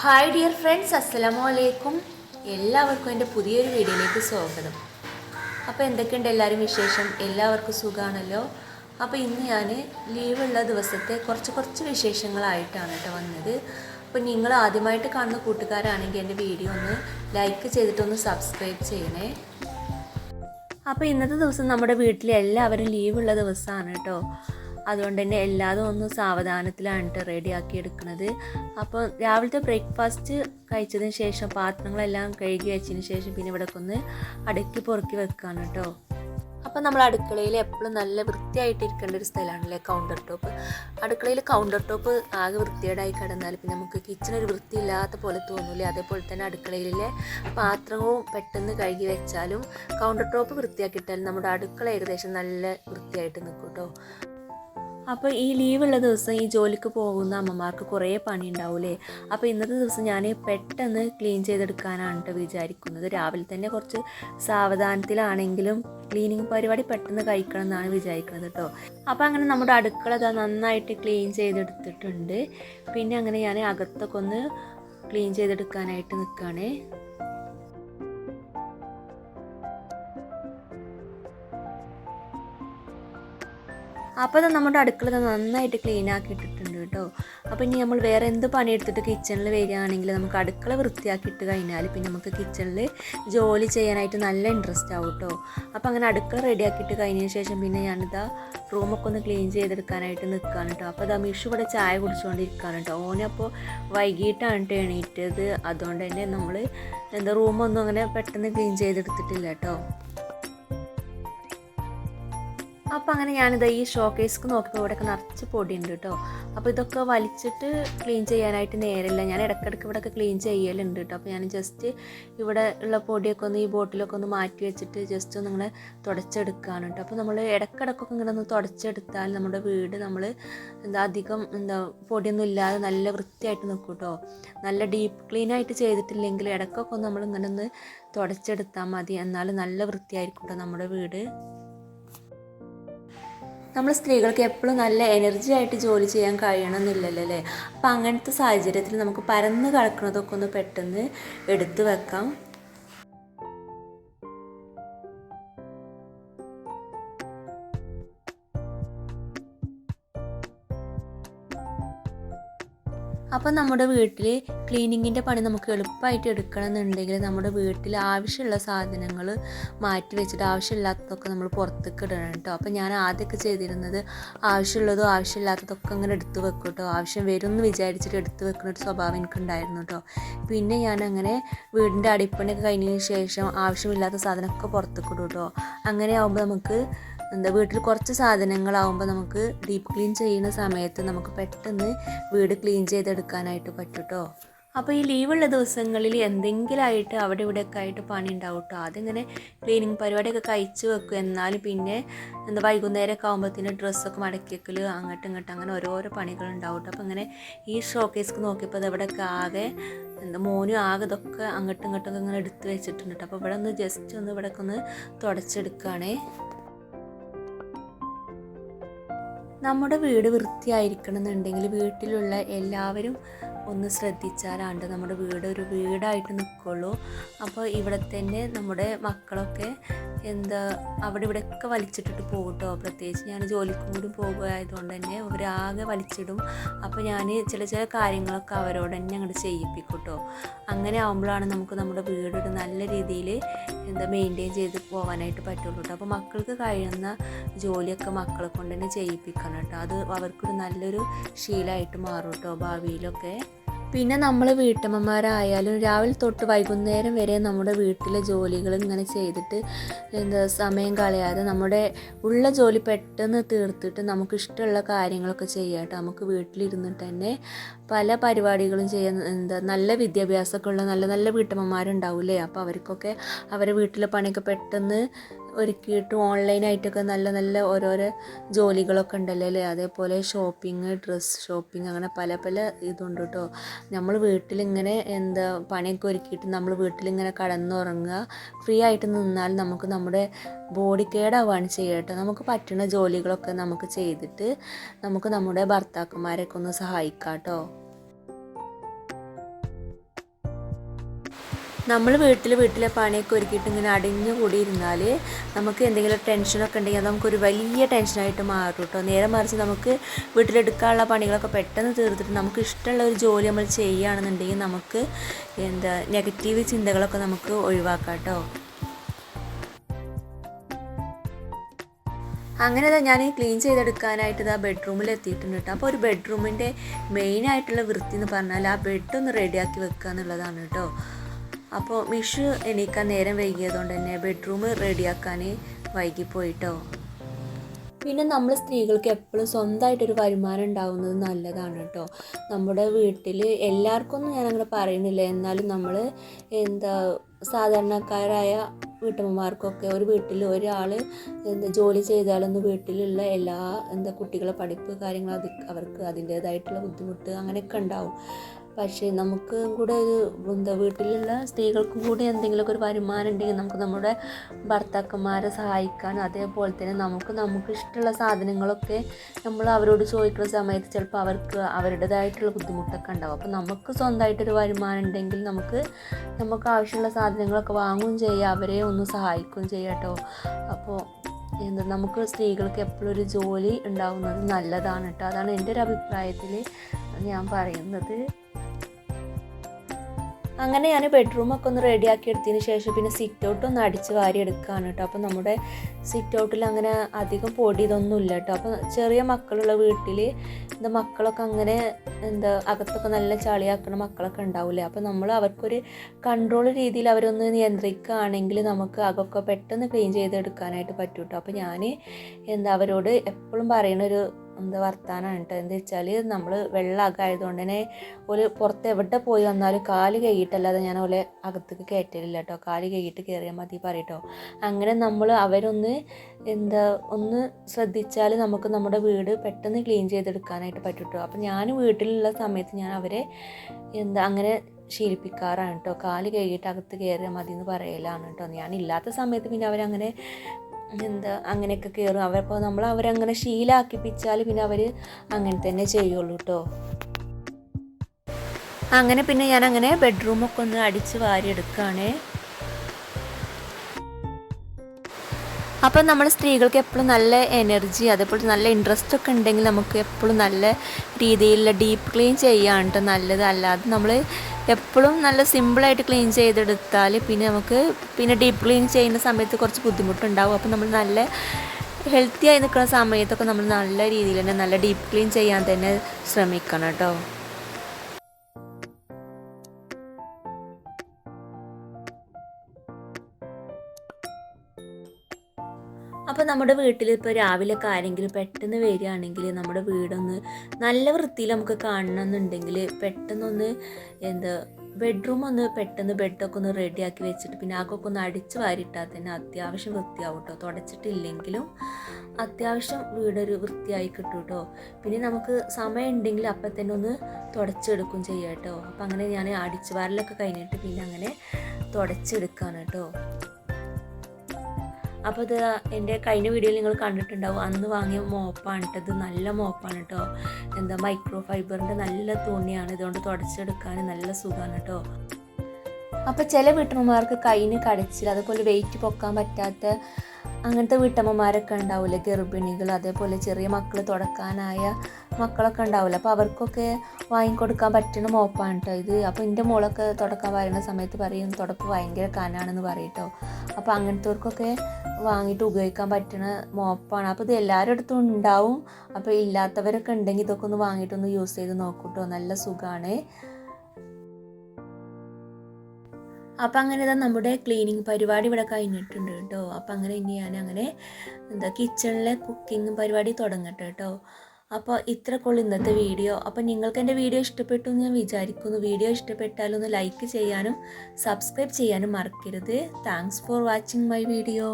Hi dear friends അസ്സലാമു അലൈക്കും എല്ലാവർക്കും എന്റെ പുതിയൊരു വീഡിയോയിലേക്ക് സ്വാഗതം. അപ്പോൾ എന്തൊക്കെയുണ്ട് എല്ലാവരും വിശേഷം? എല്ലാവർക്കും സുഖമാണല്ലോ? അപ്പോൾ ഇന്ന് ഞാൻ ലീവുള്ള ദിവസത്തെ കുറച്ച് കുറച്ച് വിശേഷങ്ങളായിട്ടാണ് കേട്ടോ വന്നത്. അപ്പോൾ നിങ്ങൾ ആദ്യമായിട്ട് കാണുന്ന കൂട്ടുകാരാണെങ്കിൽ എന്റെ വീഡിയോ ഒന്ന് ലൈക്ക് ചെയ്തിട്ടൊന്ന് സബ്സ്ക്രൈബ് ചെയ്യണേ. അപ്പോൾ ഇന്നത്തെ ദിവസം നമ്മുടെ വീട്ടിൽ എല്ലാവരും ലീവുള്ള ദിവസമാണ് കേട്ടോ. അതുകൊണ്ട് തന്നെ എല്ലാതും ഒന്ന് സാവധാനത്തിലാണ് കേട്ടോ റെഡിയാക്കി എടുക്കുന്നത് അപ്പോൾ രാവിലത്തെ ബ്രേക്ക്ഫാസ്റ്റ് കഴിച്ചതിന് ശേഷം പാത്രങ്ങളെല്ലാം കഴുകി വെച്ചതിന് ശേഷം പിന്നെ ഇവിടെ ഒന്ന് അടുക്കി പൊറുക്കി വെക്കുകയാണ് കേട്ടോ. അപ്പോൾ നമ്മൾ അടുക്കളയിൽ എപ്പോഴും നല്ല വൃത്തിയായിട്ട് ഇരിക്കേണ്ട ഒരു സ്ഥലമാണല്ലേ കൗണ്ടർ ടോപ്പ് അടുക്കളയിൽ കൗണ്ടർ ടോപ്പ് ആകെ വൃത്തികേടായി കിടന്നാൽ പിന്നെ നമുക്ക് കിച്ചൺ ഒരു വൃത്തിയില്ലാത്ത പോലെ തോന്നില്ലേ? അതേപോലെ തന്നെ അടുക്കളയിലെ പാത്രവും പെട്ടെന്ന് കഴുകി വെച്ചാലും കൗണ്ടർ ടോപ്പ് വൃത്തിയാക്കിയിട്ടാലും നമ്മുടെ അടുക്കള ഏകദേശം നല്ല വൃത്തിയായിട്ട് നിൽക്കും കേട്ടോ. അപ്പോൾ ഈ ലീവുള്ള ദിവസം ഈ ജോലിക്ക് പോകുന്ന അമ്മമാർക്ക് കുറേ പണി ഉണ്ടാവില്ലേ അപ്പോൾ ഇന്നത്തെ ദിവസം ഞാൻ പെട്ടെന്ന് ക്ലീൻ ചെയ്തെടുക്കാനാണ് കേട്ടോ വിചാരിക്കുന്നത്. രാവിലെ തന്നെ കുറച്ച് സാവധാനത്തിലാണെങ്കിലും ക്ലീനിങ് പരിപാടി പെട്ടെന്ന് കഴിക്കണം എന്നാണ് വിചാരിക്കുന്നത് കേട്ടോ അപ്പോൾ അങ്ങനെ നമ്മുടെ അടുക്കള നന്നായിട്ട് ക്ലീൻ ചെയ്തെടുത്തിട്ടുണ്ട്. പിന്നെ അങ്ങനെ ഞാൻ അകത്തൊക്കെ ഒന്ന് ക്ലീൻ ചെയ്തെടുക്കാനായിട്ട് നിൽക്കുകയാണേ അപ്പോൾ അത് നമ്മുടെ അടുക്കള നന്നായിട്ട് ക്ലീൻ ആക്കി ഇട്ടിട്ടുണ്ട് കേട്ടോ. അപ്പോൾ ഇനി നമ്മൾ വേറെ എന്ത് പണിയെടുത്തിട്ട് കിച്ചണിൽ വരികയാണെങ്കിൽ നമുക്ക് അടുക്കള വൃത്തിയാക്കിയിട്ട് കഴിഞ്ഞാൽ പിന്നെ നമുക്ക് കിച്ചണിൽ ജോലി ചെയ്യാനായിട്ട് നല്ല ഇൻട്രസ്റ്റ് ആവും കേട്ടോ. അപ്പോൾ അങ്ങനെ അടുക്കള റെഡിയാക്കിയിട്ട് കഴിഞ്ഞതിന് ശേഷം പിന്നെ ഞാനിതാ റൂമൊക്കെ ഒന്ന് ക്ലീൻ ചെയ്തെടുക്കാനായിട്ട് നിൽക്കുകയാണ് കേട്ടോ. അപ്പോൾ അതാ മിഷു ഇവിടെ ചായ കുടിച്ചുകൊണ്ടിരിക്കുകയാണ് കേട്ടോ. ഓനപ്പോൾ വൈകിട്ടാണ് കേട്ടോ എണീറ്റത്. അതുകൊണ്ട് തന്നെ നമ്മൾ എന്താ റൂമൊന്നും അങ്ങനെ പെട്ടെന്ന് ക്ലീൻ ചെയ്തെടുത്തിട്ടില്ല കേട്ടോ. അപ്പോൾ അങ്ങനെ ഞാനിത് ഈ ഷോ കേസ്ക്ക് നോക്കിയപ്പോൾ ഇവിടെയൊക്കെ നിറച്ച് പൊടിയുണ്ട് കേട്ടോ അപ്പോൾ ഇതൊക്കെ വലിച്ചിട്ട് ക്ലീൻ ചെയ്യാനായിട്ട് നേരില്ല ഞാൻ ഇടയ്ക്കിടയ്ക്ക് ഇവിടെയൊക്കെ ക്ലീൻ ചെയ്യലുണ്ട് കേട്ടോ അപ്പോൾ ഞാൻ ജസ്റ്റ് ഇവിടെ ഉള്ള പൊടിയൊക്കെ ഒന്ന് ഈ ബോട്ടിലൊക്കെ ഒന്ന് മാറ്റി വെച്ചിട്ട് ജസ്റ്റ് ഒന്ന് ഇങ്ങനെ തുടച്ചെടുക്കുകയാണ് കേട്ടോ അപ്പോൾ നമ്മൾ ഇടയ്ക്കിടയ്ക്കൊക്കെ ഇങ്ങനെ ഒന്ന് തുടച്ചെടുത്താൽ നമ്മുടെ വീട് നമ്മൾ എന്താ അധികം എന്താ പൊടിയൊന്നും ഇല്ലാതെ നല്ല വൃത്തിയായിട്ട് നിൽക്കും കേട്ടോ നല്ല ഡീപ്പ് ക്ലീൻ ആയിട്ട് ചെയ്തിട്ടില്ലെങ്കിൽ ഇടയ്ക്കൊക്കെ നമ്മൾ ഇങ്ങനെ ഒന്ന് തുടച്ചെടുത്താൽ മതി. എന്നാൽ നല്ല വൃത്തിയായിരിക്കും കേട്ടോ നമ്മുടെ വീട്. നമ്മൾ സ്ത്രീകൾക്ക് എപ്പോഴും നല്ല എനർജി ആയിട്ട് ജോലി ചെയ്യാൻ കഴിയണമെന്നില്ലല്ലോ അല്ലേ? അപ്പം അങ്ങനത്തെ സാഹചര്യത്തിൽ നമുക്ക് പരന്ന് കിടക്കുന്നതൊക്കെ ഒന്ന് പെട്ടെന്ന് എടുത്തു വെക്കാം. അപ്പോൾ നമ്മുടെ വീട്ടിൽ ക്ലീനിങ്ങിന്റെ പണി നമുക്ക് എളുപ്പമായിട്ട് എടുക്കണം എന്നുണ്ടെങ്കിൽ നമ്മുടെ വീട്ടിൽ ആവശ്യമുള്ള സാധനങ്ങൾ മാറ്റി വെച്ചിട്ട് ആവശ്യമില്ലാത്തതൊക്കെ നമ്മൾ പുറത്തേക്ക് ഇടണം കേട്ടോ. അപ്പോൾ ഞാൻ ആദ്യമൊക്കെ ചെയ്തിരുന്നത് ആവശ്യമുള്ളതും ആവശ്യമില്ലാത്തതൊക്കെ അങ്ങനെ എടുത്തു വെക്കും കേട്ടോ. ആവശ്യം വരും എന്ന് വിചാരിച്ചിട്ട് എടുത്തു വെക്കുന്ന ഒരു സ്വഭാവം എനിക്കുണ്ടായിരുന്നു കേട്ടോ. പിന്നെ ഞാൻ അങ്ങനെ വീടിന്റെ അടിപ്പണിയൊക്കെ കഴിഞ്ഞതിന് ശേഷം ആവശ്യമില്ലാത്ത സാധനമൊക്കെ പുറത്തേക്ക് ഇടും കേട്ടോ. അങ്ങനെ ആകുമ്പോൾ നമുക്ക് എന്താ വീട്ടിൽ കുറച്ച് സാധനങ്ങളാവുമ്പോൾ നമുക്ക് ഡീപ്പ് ക്ലീൻ ചെയ്യുന്ന സമയത്ത് നമുക്ക് പെട്ടെന്ന് വീട് ക്ലീൻ ചെയ്തെടുക്കാനായിട്ട് പറ്റൂട്ടോ. കേട്ടോ അപ്പോൾ ഈ ലീവുള്ള ദിവസങ്ങളിൽ എന്തെങ്കിലുമായിട്ട് അവിടെ ഇവിടെയൊക്കെ ആയിട്ട് പണി ഉണ്ടാവും കേട്ടോ അതിങ്ങനെ ക്ലീനിങ് പരിപാടിയൊക്കെ കഴിച്ച് വെക്കും. എന്നാലും പിന്നെ എന്താ വൈകുന്നേരമൊക്കെ ആകുമ്പോഴത്തേന് ഡ്രസ്സൊക്കെ മടക്കി വെക്കൽ അങ്ങോട്ടും ഇങ്ങോട്ടും അങ്ങനെ ഓരോരോ പണികൾ ഉണ്ടാവും കേട്ടോ അപ്പോൾ അങ്ങനെ ഈ ഷോക്കേസ്ക്ക് നോക്കിയപ്പോൾ അത് ആകെ എന്താ മോനും ആകെ ഇതൊക്കെ അങ്ങോട്ടും ഇങ്ങോട്ടും ഇങ്ങനെ എടുത്ത് വെച്ചിട്ടുണ്ട് കേട്ടോ. അപ്പോൾ ഇവിടെ ഒന്ന് ജസ്റ്റ് ഒന്ന് ഇവിടെയൊക്കെ ഒന്ന് തുടച്ചെടുക്കുകയാണേ നമ്മുടെ വീട് വൃത്തിയായിരിക്കണം എന്നുണ്ടെങ്കിൽ വീട്ടിലുള്ള എല്ലാവരും ഒന്ന് ശ്രദ്ധിച്ചാലാണ്ട് നമ്മുടെ വീട് ഒരു വീടായിട്ട് നിൽക്കുള്ളൂ. അപ്പോൾ ഇവിടെ തന്നെ നമ്മുടെ മക്കളൊക്കെ എന്താ അവിടെ ഇവിടെയൊക്കെ വലിച്ചിട്ടിട്ട് പോകും കേട്ടോ പ്രത്യേകിച്ച് ഞാൻ ജോലിക്കും കൂടി പോകുമായതുകൊണ്ട് തന്നെ അവരാകെ വലിച്ചിടും. അപ്പോൾ ഞാൻ ചില ചില കാര്യങ്ങളൊക്കെ അവരോട് തന്നെ അങ്ങോട്ട് ചെയ്യിപ്പിക്കും കേട്ടോ അങ്ങനെ ആകുമ്പോഴാണ് നമുക്ക് നമ്മുടെ വീടൊരു നല്ല രീതിയിൽ എന്താ മെയിന്റെയിൻ ചെയ്ത് പോകാനായിട്ട് പറ്റുള്ളൂ കേട്ടോ അപ്പോൾ മക്കൾക്ക് കഴിയുന്ന ജോലിയൊക്കെ മക്കളെ കൊണ്ട് തന്നെ ചെയ്യിപ്പിക്കണം. കേട്ടോ. അത് അവർക്കൊരു നല്ലൊരു ശീലമായിട്ട് മാറും കേട്ടോ ഭാവിയിലൊക്കെ. പിന്നെ നമ്മൾ വീട്ടമ്മമാരായാലും രാവിലെ തൊട്ട് വൈകുന്നേരം വരെ നമ്മുടെ വീട്ടിലെ ജോലികൾ ഇങ്ങനെ ചെയ്തിട്ട് എന്താ സമയം കളയാതെ നമ്മുടെ ഉള്ള ജോലി പെട്ടെന്ന് തീർത്തിട്ട് നമുക്ക് ഇഷ്ടമുള്ള കാര്യങ്ങളൊക്കെ ചെയ്യാട്ടോ നമുക്ക് വീട്ടിലിരുന്നിട്ട് തന്നെ പല പരിപാടികളും ചെയ്യാൻ എന്താ നല്ല വിദ്യാഭ്യാസമൊക്കെ ഉള്ള നല്ല നല്ല വീട്ടമ്മമാരുണ്ടാവില്ലേ? അപ്പോൾ അവർക്കൊക്കെ അവരെ വീട്ടിലെ പണിയൊക്കെ പെട്ടെന്ന് ഒരുക്കിയിട്ട് ഓൺലൈനായിട്ടൊക്കെ നല്ല നല്ല ഓരോരോ ജോലികളൊക്കെ ഉണ്ടല്ലോ അല്ലേ? അതേപോലെ ഷോപ്പിംഗ് ഡ്രസ്സ് ഷോപ്പിംഗ് അങ്ങനെ പല പല ഇതുണ്ട് കേട്ടോ. നമ്മൾ വീട്ടിലിങ്ങനെ എന്താ പണിയൊക്കെ ഒരുക്കിയിട്ട് നമ്മൾ വീട്ടിലിങ്ങനെ കടന്നുറങ്ങുക ഫ്രീ ആയിട്ട് നിന്നാൽ നമുക്ക് നമ്മുടെ ബോഡി കേടാവുകയാണ് ചെയ്യുക കേട്ടോ. നമുക്ക് പറ്റുന്ന ജോലികളൊക്കെ നമുക്ക് ചെയ്തിട്ട് നമുക്ക് നമ്മുടെ ഭർത്താക്കന്മാരെയൊക്കെ ഒന്ന് സഹായിക്കാം കേട്ടോ. നമ്മൾ വീട്ടിൽ വീട്ടിലെ പണിയൊക്കെ ഒരുക്കിയിട്ട് ഇങ്ങനെ അടിഞ്ഞു കൂടിയിരുന്നാൽ നമുക്ക് എന്തെങ്കിലും ടെൻഷനൊക്കെ ഉണ്ടെങ്കിൽ അത് നമുക്കൊരു വലിയ ടെൻഷനായിട്ട് മാറും കേട്ടോ നേരെ മറിച്ച് നമുക്ക് വീട്ടിലെടുക്കാനുള്ള പണികളൊക്കെ പെട്ടെന്ന് തീർത്തിട്ട് നമുക്ക് ഇഷ്ടമുള്ള ഒരു ജോലി നമ്മൾ ചെയ്യുകയാണെന്നുണ്ടെങ്കിൽ നമുക്ക് എന്താ നെഗറ്റീവ് ചിന്തകളൊക്കെ നമുക്ക് ഒഴിവാക്കാം കേട്ടോ അങ്ങനെ തന്നെ ഞാൻ ക്ലീൻ ചെയ്തെടുക്കാനായിട്ട് ഇതാ ബെഡ്റൂമിൽ എത്തിയിട്ടുണ്ട് കേട്ടോ അപ്പോൾ ഒരു ബെഡ്റൂമിന്റെ മെയിനായിട്ടുള്ള വൃത്തി എന്ന് പറഞ്ഞാൽ ആ ബെഡ് ഒന്ന് റെഡിയാക്കി വെക്കുക എന്നുള്ളതാണ് കേട്ടോ അപ്പോൾ മിഷു എണീക്കാൻ നേരം വൈകിയതുകൊണ്ട് തന്നെ ബെഡ്റൂം റെഡിയാക്കാൻ വൈകിപ്പോയിട്ടോ? പിന്നെ നമ്മൾ സ്ത്രീകൾക്ക് എപ്പോഴും സ്വന്തമായിട്ടൊരു വരുമാനം ഉണ്ടാവുന്നത് നല്ലതാണ് കേട്ടോ നമ്മുടെ വീട്ടിൽ എല്ലാവർക്കൊന്നും ഞാൻ അങ്ങനെ പറയുന്നില്ല. എന്നാലും നമ്മൾ എന്താ സാധാരണക്കാരായ വീട്ടമ്മമാർക്കൊക്കെ ഒരു വീട്ടിൽ ഒരാൾ എന്താ ജോലി ചെയ്താലൊന്നും വീട്ടിലുള്ള എല്ലാ എന്താ കുട്ടികളെ പഠിപ്പ് കാര്യങ്ങൾ അത് അവർക്ക് അതിന്റേതായിട്ടുള്ള ബുദ്ധിമുട്ട് അങ്ങനെയൊക്കെ ഉണ്ടാവും. പക്ഷേ നമുക്ക് കൂടെ ഒരു എന്താ വീട്ടിലുള്ള സ്ത്രീകൾക്കും കൂടി എന്തെങ്കിലുമൊക്കെ ഒരു വരുമാനം ഉണ്ടെങ്കിൽ നമുക്ക് നമ്മുടെ ഭർത്താക്കന്മാരെ സഹായിക്കാൻ അതേപോലെ തന്നെ നമുക്ക് നമുക്ക് ഇഷ്ടമുള്ള സാധനങ്ങളൊക്കെ നമ്മൾ അവരോട് ചോദിക്കുന്ന സമയത്ത് ചിലപ്പോൾ അവർക്ക് അവരുടേതായിട്ടുള്ള ബുദ്ധിമുട്ടൊക്കെ ഉണ്ടാവും. അപ്പോൾ നമുക്ക് സ്വന്തമായിട്ടൊരു വരുമാനം ഉണ്ടെങ്കിൽ നമുക്ക് നമുക്ക് ആവശ്യമുള്ള സാധനങ്ങളൊക്കെ വാങ്ങുകയും ചെയ്യാം. അവരെ ഒന്ന് സഹായിക്കുകയും ചെയ്യാം കേട്ടോ. അപ്പോൾ എന്താ നമുക്ക് സ്ത്രീകൾക്ക് എപ്പോഴും ഒരു ജോലി ഉണ്ടാകുന്നത് നല്ലതാണ് കേട്ടോ. അതാണ് എന്റെ ഒരു അഭിപ്രായത്തിൽ ഞാൻ പറയുന്നത്. അങ്ങനെ ഞാൻ ബെഡ്റൂമൊക്കെ ഒന്ന് റെഡിയാക്കി എടുത്തതിന് ശേഷം പിന്നെ സിറ്റ് ഔട്ട് ഒന്ന് അടിച്ച് വാരി എടുക്കുകയാണ് കേട്ടോ അപ്പോൾ നമ്മുടെ സിറ്റ് ഔട്ടിൽ അങ്ങനെ അധികം പൊടി ഇതൊന്നും ഇല്ല കേട്ടോ അപ്പോൾ ചെറിയ മക്കളുള്ള വീട്ടിൽ എന്താ മക്കളൊക്കെ അങ്ങനെ എന്താ അകത്തൊക്കെ നല്ല ചളിയാക്കുന്ന മക്കളൊക്കെ ഉണ്ടാവില്ലേ അപ്പോൾ നമ്മൾ അവർക്കൊരു കൺട്രോൾ രീതിയിൽ അവരൊന്ന് നിയന്ത്രിക്കുകയാണെങ്കിൽ നമുക്ക് അകൊക്കെ പെട്ടെന്ന് ക്ലീൻ ചെയ്തെടുക്കാനായിട്ട് പറ്റും കേട്ടോ അപ്പോൾ ഞാൻ എന്താ അവരോട് എപ്പോഴും പറയുന്നൊരു എന്താ വർത്താനമാണ് കേട്ടോ എന്താ വെച്ചാൽ നമ്മൾ വെള്ളമൊക്കെ ആയതുകൊണ്ട് തന്നെ ഒരു പുറത്ത് എവിടെ പോയി വന്നാലും കാൽ കഴുകിയിട്ടല്ലാതെ ഞാൻ ഓലെ അകത്തേക്ക് കയറ്റലില്ല കേട്ടോ കാൽ കഴുകിയിട്ട് കയറിയാൽ മതി പറയട്ടോ. അങ്ങനെ നമ്മൾ അവരൊന്ന് എന്താ ഒന്ന് ശ്രദ്ധിച്ചാൽ നമുക്ക് നമ്മുടെ വീട് പെട്ടെന്ന് ക്ലീൻ ചെയ്തെടുക്കാനായിട്ട് പറ്റും അപ്പം ഞാൻ വീട്ടിലുള്ള സമയത്ത് ഞാൻ അവരെ എന്താ അങ്ങനെ ശീലിപ്പിക്കാറാണ് കേട്ടോ കാൽ കഴുകിയിട്ട് അകത്ത് കയറിയാൽ മതി എന്ന് പറയലാണ് കേട്ടോ ഞാനില്ലാത്ത സമയത്ത് പിന്നെ അവരങ്ങനെ എന്താ അങ്ങനെയൊക്കെ കയറും അവരപ്പോൾ നമ്മൾ അവരങ്ങനെ ശീലാക്കിപ്പിച്ചാൽ പിന്നെ അവർ അങ്ങനെ തന്നെ ചെയ്യുള്ളൂ കേട്ടോ അങ്ങനെ പിന്നെ ഞാൻ അങ്ങനെ ബെഡ്റൂമൊക്കെ ഒന്ന് അടിച്ച് വാരി എടുക്കുകയാണേ അപ്പം നമ്മൾ സ്ത്രീകൾക്ക് എപ്പോഴും നല്ല എനർജി അതേപോലെ നല്ല ഇൻട്രസ്റ്റ് ഒക്കെ ഉണ്ടെങ്കിൽ നമുക്ക് എപ്പോഴും നല്ല രീതിയിലുള്ള ഡീപ്പ് ക്ലീൻ ചെയ്യാണ്ട് നല്ലതല്ലാതെ നമ്മൾ എപ്പോഴും നല്ല സിമ്പിളായിട്ട് ക്ലീൻ ചെയ്തെടുത്താൽ പിന്നെ നമുക്ക് പിന്നെ ഡീപ്പ് ക്ലീൻ ചെയ്യുന്ന സമയത്ത് കുറച്ച് ബുദ്ധിമുട്ടുണ്ടാവും. അപ്പോൾ നമ്മൾ നല്ല ഹെൽത്തി ആയി നിൽക്കുന്ന സമയത്തൊക്കെ നമ്മൾ നല്ല രീതിയിൽ തന്നെ നല്ല ഡീപ്പ് ക്ലീൻ ചെയ്യാൻ തന്നെ ശ്രമിക്കണം കേട്ടോ അപ്പോൾ നമ്മുടെ വീട്ടിൽ ഇപ്പോൾ രാവിലെയൊക്കെ ആരെങ്കിലും പെട്ടെന്ന് വരികയാണെങ്കിൽ നമ്മുടെ വീടൊന്ന് നല്ല വൃത്തിയിൽ നമുക്ക് കാണണമെന്നുണ്ടെങ്കിൽ പെട്ടെന്നൊന്ന് എന്താ ബെഡ്റൂം ഒന്ന് പെട്ടെന്ന് ബെഡൊക്കെ ഒന്ന് റെഡിയാക്കി വെച്ചിട്ട് പിന്നെ ആകൊക്കെ ഒന്ന് അടിച്ച് വാരിയിട്ടാൽ തന്നെ അത്യാവശ്യം വൃത്തിയാവും കേട്ടോ തുടച്ചിട്ടില്ലെങ്കിലും അത്യാവശ്യം വീടൊരു വൃത്തിയായി കിട്ടും കേട്ടോ പിന്നെ നമുക്ക് സമയം ഉണ്ടെങ്കിൽ അപ്പം തന്നെ ഒന്ന് തുടച്ചെടുക്കും ചെയ്യാം കേട്ടോ അപ്പം അങ്ങനെ ഞാൻ അടിച്ച് വാരലൊക്കെ കഴിഞ്ഞിട്ട് പിന്നെ അങ്ങനെ തുടച്ചെടുക്കുകയാണ് കേട്ടോ അപ്പോൾ ഇത് എന്റെ കഴിഞ്ഞ വീഡിയോയിൽ നിങ്ങൾ കണ്ടിട്ടുണ്ടാവും. അന്ന് വാങ്ങിയ മോപ്പാണ് കേട്ടോ ഇത്. നല്ല മോപ്പാണ് കേട്ടോ എന്താ മൈക്രോ ഫൈബറിന്റെ നല്ല തുണിയാണ്. ഇതുകൊണ്ട് തുടച്ചെടുക്കാൻ നല്ല സുഖമാണ് കേട്ടോ അപ്പോൾ ചില വീട്ടമ്മമാർക്ക് കയ്യിന് കടച്ചിൽ അതുപോലെ വെയിറ്റ് പൊക്കാൻ പറ്റാത്ത അങ്ങനത്തെ വീട്ടമ്മമാരൊക്കെ ഉണ്ടാവില്ലേ ഗർഭിണികൾ അതേപോലെ ചെറിയ മക്കൾ തുടക്കാനായ മക്കളൊക്കെ ഉണ്ടാവില്ല അപ്പോൾ അവർക്കൊക്കെ വാങ്ങിക്കൊടുക്കാൻ പറ്റുന്ന മോപ്പാണ് കേട്ടോ ഇത്. അപ്പോൾ എന്റെ മോളൊക്കെ തുടക്കാൻ വരുന്ന സമയത്ത് പറയും തുടപ്പ് ഭയങ്കര കനാണെന്ന് പറയും അപ്പോൾ അങ്ങനത്തെവർക്കൊക്കെ വാങ്ങിയിട്ട് ഉപയോഗിക്കാൻ പറ്റുന്ന മോപ്പാണ്. അപ്പോൾ ഇത് എല്ലാവരുടെ അടുത്തും ഉണ്ടാവും. അപ്പോൾ ഇല്ലാത്തവരൊക്കെ ഉണ്ടെങ്കിൽ ഇതൊക്കെ ഒന്ന് വാങ്ങിയിട്ടൊന്ന് യൂസ് ചെയ്ത് നോക്കൂട്ടോ നല്ല സുഖമാണ് അപ്പം അങ്ങനെ ഇതാ നമ്മുടെ ക്ലീനിങ് പരിപാടി ഇവിടെ കഴിഞ്ഞിട്ടുണ്ട് കേട്ടോ. അപ്പം അങ്ങനെ ഇനി ഞാൻ അങ്ങനെ എന്താ കിച്ചണിലെ കുക്കിംഗ് പരിപാടി തുടങ്ങട്ടെ കേട്ടോ. അപ്പോൾ ഇത്രക്കുള്ള ഇന്നത്തെ വീഡിയോ അപ്പോൾ നിങ്ങൾക്ക് എന്റെ വീഡിയോ ഇഷ്ടപ്പെട്ടു എന്ന് ഞാൻ വിചാരിക്കുന്നു. വീഡിയോ ഇഷ്ടപ്പെട്ടാലൊന്ന് ലൈക്ക് ചെയ്യാനും സബ്സ്ക്രൈബ് ചെയ്യാനും മറക്കരുത്. Thanks for watching my video